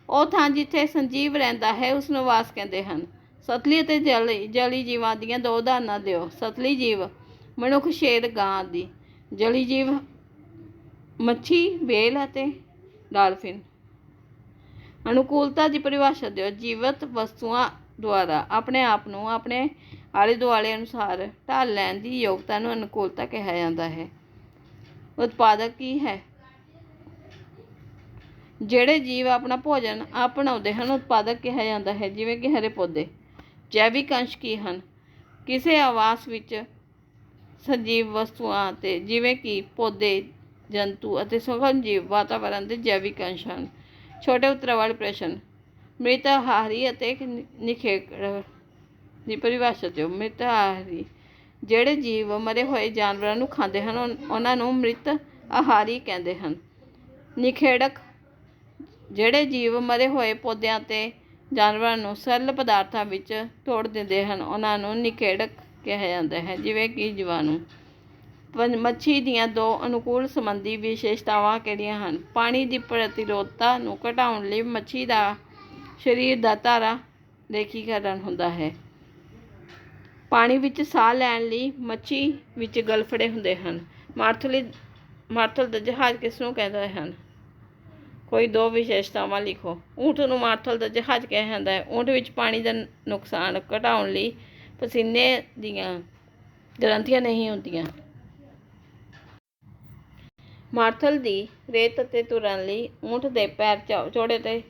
ਉਹ ਥਾਂ ਜਿੱਥੇ ਸੰਜੀਵ ਰਹਿੰਦਾ ਹੈ, ਉਸ ਨੂੰ ਆਵਾਸ ਕਹਿੰਦੇ ਹਨ। ਸਤਲੀ ਅਤੇ ਜਲੀ ਜਲੀ ਜੀਵਾਂ ਦੀਆਂ ਦੋ ਉਦਾਹਰਨਾਂ ਦਿਓ। ਸਤਲੀ ਜੀਵ ਮਨੁੱਖ ਸ਼ੇਰ ਗਾਂ ਦੀ। ਜਲੀ ਜੀਵ ਮੱਛੀ, ਵੇਲ ਅਤੇ ਡਾਲਫਿਨ। ਅਨੁਕੂਲਤਾ ਦੀ ਪਰਿਭਾਸ਼ਾ ਦਿਓ। ਜੀਵਤ ਵਸਤੂਆਂ ਦੁਆਰਾ ਆਪਣੇ ਆਪ ਨੂੰ ਆਪਣੇ ਆਲੇ ਦੁਆਲੇ ਅਨੁਸਾਰ ਢਾਲ ਲੈਣ ਦੀ ਯੋਗਤਾ ਨੂੰ ਅਨੁਕੂਲਤਾ ਕਿਹਾ ਜਾਂਦਾ ਹੈ। ਉਤਪਾਦਕ ਕੀ ਹੈ? ਜਿਹੜੇ ਜੀਵ ਆਪਣਾ ਭੋਜਨ ਆਪ ਬਣਾਉਂਦੇ ਹਨ, ਉਤਪਾਦਕ ਕਿਹਾ ਜਾਂਦਾ ਹੈ, ਜਿਵੇਂ ਕਿ ਹਰੇ ਪੌਦੇ। ਜੈਵਿਕ ਅੰਸ਼ ਕੀ ਹਨ? ਕਿਸੇ ਆਵਾਸ ਵਿੱਚ ਸਜੀਵ ਵਸਤੂਆਂ ਅਤੇ ਜਿਵੇਂ ਕਿ ਪੌਦੇ, ਜੰਤੂ ਅਤੇ ਸੂਖਮ ਜੀਵ ਵਾਤਾਵਰਣ ਦੇ ਜੈਵਿਕ ਅੰਸ਼ ਹਨ। ਛੋਟੇ ਉੱਤਰ ਵਾਲੇ ਪ੍ਰਸ਼ਨ ਮ੍ਰਿਤ ਆਹਾਰੀ ਅਤੇ ਨਿਖੇੜ ਦੀ ਪਰਿਭਾਸ਼ਾ ਦਿਓ। ਮ੍ਰਿਤ ਆਹਾਰੀ ਜਿਹੜੇ ਜੀਵ ਮਰੇ ਹੋਏ ਜਾਨਵਰਾਂ ਨੂੰ ਖਾਂਦੇ ਹਨ, ਉਨ- ਉਹਨਾਂ ਨੂੰ ਮ੍ਰਿਤ ਆਹਾਰੀ ਕਹਿੰਦੇ ਹਨ। ਨਿਖੇੜਕ, ਜਿਹੜੇ ਜੀਵ ਮਰੇ ਹੋਏ ਪੌਦਿਆਂ ਤੇ ਜਾਨਵਰਾਂ ਨੂੰ ਸਰਲ ਪਦਾਰਥਾਂ ਵਿੱਚ ਤੋੜ ਦਿੰਦੇ ਹਨ, ਉਹਨਾਂ ਨੂੰ ਨਿਖੇੜਕ ਕਿਹਾ ਜਾਂਦਾ ਹੈ, ਜਿਵੇਂ ਕਿ ਜੀਵਾਣੂ। ਪੰ- ਮੱਛੀ ਦੀਆਂ ਦੋ ਅਨੁਕੂਲ ਸੰਬੰਧੀ ਵਿਸ਼ੇਸ਼ਤਾਵਾਂ ਕਿਹੜੀਆਂ ਹਨ? ਪਾਣੀ ਦੀ ਪ੍ਰਤੀਰੋਧਤਾ ਨੂੰ ਘਟਾਉਣ ਲਈ ਮੱਛੀ ਦਾ ਸਰੀਰ ਦਾ ਧਾਰਾ ਰੇਖੀਕਰਨ ਹੁੰਦਾ ਹੈ। ਪਾਣੀ ਵਿੱਚ ਸਾਹ ਲੈਣ ਲਈ ਮੱਛੀ ਵਿੱਚ ਗਲਫੜੇ ਹੁੰਦੇ ਹਨ। ਮਾਰਥਲੀ ਮਾਰਥਲ ਦਾ ਜਹਾਜ਼ ਕਿਸ ਨੂੰ ਕਹਿੰਦੇ ਹਨ? ਕੋਈ ਦੋ ਵਿਸ਼ੇਸ਼ਤਾਵਾਂ ਲਿਖੋ। ਊਂਠ ਨੂੰ ਮਾਰਥਲ ਦਾ ਜਹਾਜ਼ ਕਿਹਾ ਜਾਂਦਾ ਹੈ। ਊਂਠ ਵਿੱਚ ਪਾਣੀ ਦਾ ਨੁਕਸਾਨ ਘਟਾਉਣ ਲਈ ਪਸੀਨੇ ਦੀਆਂ ਗ੍ਰੰਥੀਆਂ ਨਹੀਂ ਹੁੰਦੀਆਂ। ਮਾਰਥਲ ਦੀ ਰੇਤ ਅਤੇ ਤੁਰਨ ਲਈ ਊਂਠ ਦੇ ਪੈਰ ਚੌ- ਚੌੜੇ ਤੇ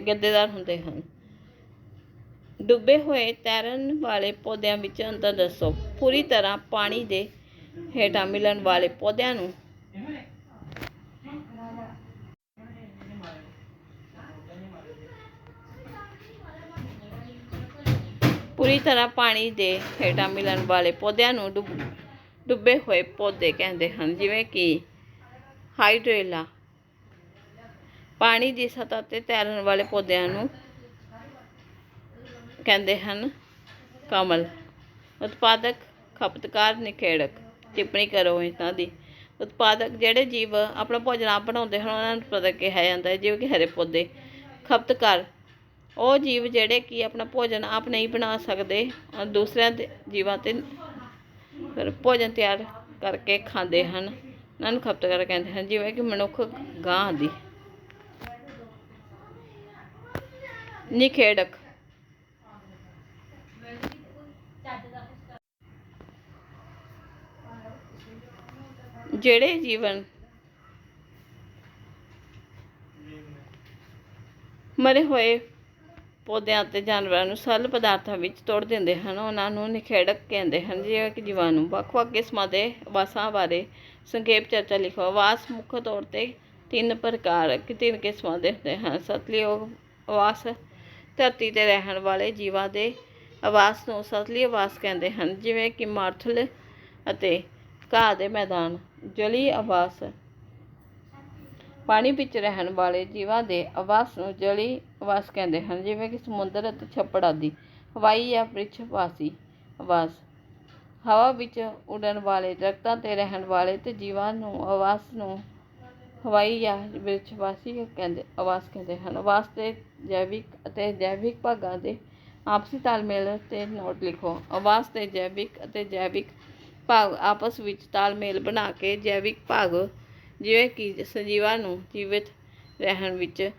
ਗੱਦੇਦਾਰ ਹੁੰਦੇ ਹਨ। ਡੁੱਬੇ ਹੋਏ ਤੈਰਨ ਵਾਲੇ ਪੌਦਿਆਂ ਵਿੱਚ ਅੰਤਰ ਦੱਸੋ। ਪੂਰੀ ਤਰ੍ਹਾਂ ਪਾਣੀ ਦੇ ਹੇਠਾਂ ਮਿਲਣ ਵਾਲੇ ਪੌਦਿਆਂ ਨੂੰ। ਪੂਰੀ ਤਰ੍ਹਾਂ ਪਾਣੀ ਦੇ ਹੇਠਾਂ ਮਿਲਣ ਵਾਲੇ ਪੌਦਿਆਂ ਨੂੰ ਡੁੱਬ, ਡੁੱਬੇ ਹੋਏ ਪੌਦੇ ਕਹਿੰਦੇ ਹਨ, ਜਿਵੇਂ ਕਿ ਹਾਈਡਰੇਲਾ। ਪਾਣੀ ਦੀ ਸਤਹ ਤੇ ਤੈਰਨ ਵਾਲੇ ਪੌਦਿਆਂ ਨੂੰ ਕਹਿੰਦੇ ਹਨ, ਕਮਲ, ਉਤਪਾਦਕ, ਖਪਤਕਾਰ, ਨਿਖੇੜਕ, ਟਿੱਪਣੀ ਕਰੋ ਇਹਨਾਂ ਦੀ। ਉਤਪਾਦਕ ਜਿਹੜੇ ਜੀਵ ਆਪਣਾ ਭੋਜਨ ਆਪ ਬਣਾਉਂਦੇ ਹਨ, ਉਹਨਾਂ ਨੂੰ ਪਤਾ ਕਿਹਾ ਜਾਂਦਾ ਹੈ, ਜਿਵੇਂ ਕਿ ਹਰੇ ਪੌਦੇ। ਖਪਤਕਾਰ, ਉਹ ਜੀਵ ਜਿਹੜੇ ਕਿ ਆਪਣਾ ਭੋਜਨ ਆਪ ਨਹੀਂ ਬਣਾ ਸਕਦੇ ਦੂਸਰਿਆਂ ਦੇ ਜੀਵਾਂ ਤੇ ਭੋਜਨ ਤਿਆਰ ਕਰਕੇ ਖਾਂਦੇ ਹਨ। ਉਹਨਾਂ ਨੂੰ ਖਪਤਕਾਰ ਕਹਿੰਦੇ ਹਨ, ਜਿਵੇਂ ਕਿ ਮਨੁੱਖ ਗਾਂ ਦੀ। ਨਿਖੇੜਕ ਜਿਹੜੇ ਜੀਵਨ ਮਰੇ ਹੋਏ ਪੌਦਿਆਂ ਅਤੇ ਜਾਨਵਰਾਂ ਨੂੰ ਸਰਲ ਪਦਾਰਥਾਂ ਵਿੱਚ ਤੋੜ ਦਿੰਦੇ ਹਨ, ਉਹਨਾਂ ਨੂੰ ਨਿਖੇੜਕ ਕਹਿੰਦੇ ਹਨ, ਜਿਵੇਂ ਕਿ ਜੀਵਾਣੂ। ਵੱਖ-ਵੱਖ ਕਿਸਮਾਂ ਦੇ ਆਵਾਸਾਂ ਬਾਰੇ ਸੰਖੇਪ ਚਰਚਾ ਲਿਖੋ। ਆਵਾਸ ਮੁੱਖ ਤੌਰ ਤੇ ਤਿੰਨ ਪ੍ਰਕਾਰ ਤਿੰਨ ਕਿਸਮਾਂ ਦੇ ਹੁੰਦੇ ਹਨ। ਸਤਲੀਯੋਗ ਆਵਾਸ ਧਰਤੀ ਤੇ ਰਹਿਣ ਵਾਲੇ ਜੀਵਾਂ ਦੇ ਆਵਾਸ ਨੂੰ ਸਤਲੀ ਆਵਾਸ ਕਹਿੰਦੇ ਹਨ, ਜਿਵੇਂ ਕਿ ਮਾਰਥਲ ਅਤੇ ਘਾਹ ਦੇ ਮੈਦਾਨ, ਜਲੀ ਆਵਾਸ। ਪਾਣੀ ਵਿੱਚ ਰਹਿਣ ਵਾਲੇ ਜੀਵਾਂ ਦੇ ਆਵਾਸ ਨੂੰ ਜਲੀ ਆਵਾਸ ਕਹਿੰਦੇ ਹਨ, ਜਿਵੇਂ ਕਿ ਸਮੁੰਦਰ ਅਤੇ ਛੱਪੜ ਆਦਿ। ਹਵਾਈ ਜਾਂ ਬ੍ਰਿਛ ਵਾਸੀ ਆਵਾਸ। ਹਵਾ ਵਿੱਚ ਉੱਡਣ ਵਾਲੇ ਦਰਖਤਾਂ ਤੇ ਰਹਿਣ ਵਾਲੇ ਤੇ ਜੀਵਾਂ ਨੂੰ ਆਵਾਸ ਨੂੰ ਹਵਾਈ ਜਾਂ ਬ੍ਰਿਛ ਕਹਿੰਦੇ, ਆਵਾਸ ਕਹਿੰਦੇ ਹਨ। ਆਵਾਸ ਦੇ ਜੈਵਿਕ ਅਤੇ ਜੈਵਿਕ ਭਾਗਾਂ ਦੇ ਆਪਸੀ ਤਾਲਮੇਲ ਤੇ ਨੋਟ ਲਿਖੋ। ਆਵਾਸ 'ਤੇ ਜੈਵਿਕ ਅਤੇ ਜੈਵਿਕ ਭਾਗ ਆਪਸ ਵਿੱਚ ਤਾਲਮੇਲ ਬਣਾ ਕੇ ਜੈਵਿਕ ਭਾਗ ਜਿਵੇਂ ਕਿ ਸਜੀਵਾਂ ਨੂੰ ਜੀਵਿਤ ਰਹਿਣ ਵਿੱਚ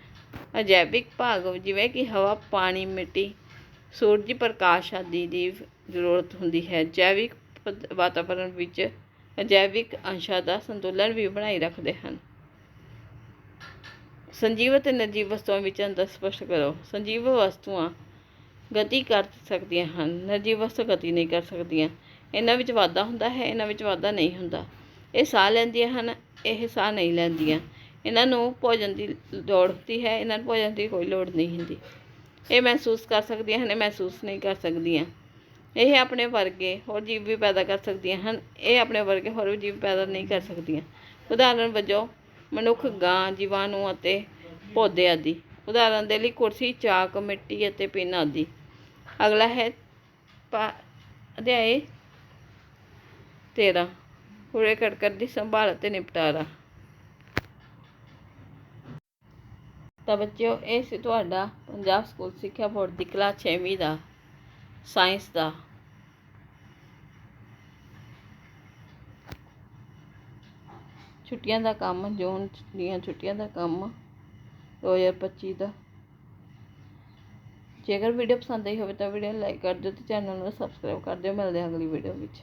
ਅਜੈਵਿਕ ਭਾਗ ਜਿਵੇਂ ਕਿ ਹਵਾ, ਪਾਣੀ, ਮਿੱਟੀ, ਸੂਰਜ, ਪ੍ਰਕਾਸ਼ ਆਦਿ ਦੀ ਜ਼ਰੂਰਤ ਹੁੰਦੀ ਹੈ। ਜੈਵਿਕ ਪਦ- ਵਾਤਾਵਰਣ ਵਿੱਚ ਅਜੈਵਿਕ ਅੰਸ਼ਾਂ ਦਾ ਸੰਤੁਲਨ ਵੀ ਬਣਾਈ ਰੱਖਦੇ ਹਨ। ਸੰਜੀਵ ਅਤੇ ਨਿਰਜੀਵ ਵਸਤੂਆਂ ਵਿੱਚ ਅੰਤਰ ਸਪਸ਼ਟ ਕਰੋ। ਸੰਜੀਵ ਵਸਤੂਆਂ ਗਤੀ ਕਰ ਸਕਦੀਆਂ ਹਨ ਨਿਰਜੀਵ ਵਸਤੂ ਗਤੀ ਨਹੀਂ ਕਰ ਸਕਦੀਆਂ। ਇਹਨਾਂ ਵਿੱਚ ਵਾਧਾ ਹੁੰਦਾ ਹੈ, ਇਹਨਾਂ ਵਿੱਚ ਵਾਧਾ ਨਹੀਂ ਹੁੰਦਾ। ਇਹ ਸਾਹ ਲੈਂਦੀਆਂ ਹਨ, ਇਹ ਸਾਹ ਨਹੀਂ ਲੈਂਦੀਆਂ। ਇਹਨਾਂ ਨੂੰ ਭੋਜਨ ਦੀ ਲੋੜ ਹੁੰਦੀ ਹੈ, ਇਹਨਾਂ ਨੂੰ ਭੋਜਨ ਦੀ ਕੋਈ ਲੋੜ ਨਹੀਂ ਹੁੰਦੀ। ਇਹ ਮਹਿਸੂਸ ਕਰ ਸਕਦੀਆਂ ਹਨ, ਇਹ ਮਹਿਸੂਸ ਨਹੀਂ ਕਰ ਸਕਦੀਆਂ। ਇਹ ਆਪਣੇ ਵਰਗੇ ਹੋਰ ਜੀਵ ਵੀ ਪੈਦਾ ਕਰ ਸਕਦੀਆਂ ਹਨ, ਇਹ ਆਪਣੇ ਵਰਗੇ ਹੋਰ ਵੀ ਜੀਵ ਪੈਦਾ ਨਹੀਂ ਕਰ ਸਕਦੀਆਂ। ਉਦਾਹਰਣ ਵਜੋਂ ਮਨੁੱਖ, ਗਾਂ, ਜੀਵਾਣੂ ਅਤੇ ਪੌਦੇ ਆਦਿ। ਉਦਾਹਰਣ ਦੇ ਲਈ ਕੁਰਸੀ, ਚਾਕ, ਮਿੱਟੀ ਅਤੇ ਪਿੰਨ ਆਦਿ। ਅਗਲਾ ਹੈ ਪਾ ਅਧਿਆਏ 13 ਕੂੜੇ ਕਰਕਟ ਦੀ ਸੰਭਾਲ ਅਤੇ ਨਿਪਟਾਰਾ ਤਾਂ ਬੱਚਿਓ, ਇਹ ਸੀ ਤੁਹਾਡਾ ਪੰਜਾਬ ਸਕੂਲ ਸਿੱਖਿਆ ਬੋਰਡ ਦੀ ਕਲਾਸ 6ਵੀਂ ਦਾ, ਸਾਇੰਸ ਦਾ। ਛੁੱਟੀਆਂ ਦਾ ਕੰਮ, ਜੂਨ ਦੀਆਂ ਛੁੱਟੀਆਂ ਦਾ ਕੰਮ 2025 ਦਾ। ਜੇਕਰ ਵੀਡੀਓ ਪਸੰਦ ਆਈ ਹੋਵੇ ਤਾਂ ਵੀਡੀਓ ਨੂੰ ਲਾਈਕ ਕਰ ਦਿਓ ਤੇ ਚੈਨਲ ਨੂੰ ਸਬਸਕ੍ਰਾਈਬ ਕਰ ਦਿਓ। ਮਿਲਦੇ ਹਾਂ ਅਗਲੀ ਵੀਡੀਓ ਵਿੱਚ।